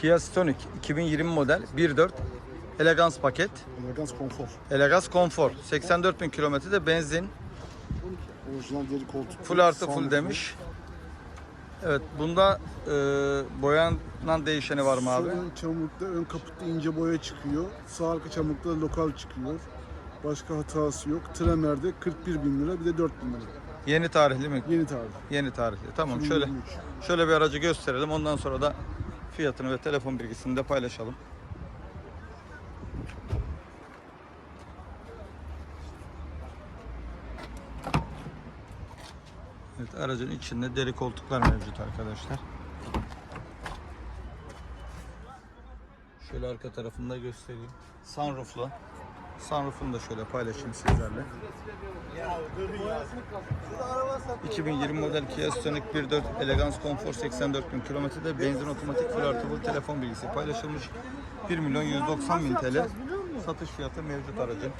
Kia Stonic 2020 model 1.4 Elegance paket. Elegans konfor. Elegance Comfort 84 bin kilometrede benzin. Orijinal deri koltuk. Full artı full demiş. Evet bunda e, boyanan değişeni var mı abi? Sol ön çamurlukta ön kaputta ince boya çıkıyor. Sağ arka çamurlukta lokal çıkıyor. Başka hatası yok. Tremer'de 41 bin lira bir de 4 bin lira. Yeni tarihli mi? Yeni tarih. Yeni tarihli. Tamam şöyle 2023. şöyle bir aracı gösterelim. Ondan sonra da fiyatını ve telefon bilgisini de paylaşalım. Evet aracın içinde deri koltuklar mevcut arkadaşlar. Şöyle arka tarafında göstereyim. Sunroof'lu. Sunroof'unu da şöyle paylaşayım sizlerle. 2020 model Kia Stonic 1.4 Elegance Comfort 84 bin kilometrede benzin otomatik full artı telefon bilgisi paylaşılmış. 1 milyon 190 bin TL satış fiyatı mevcut aracın.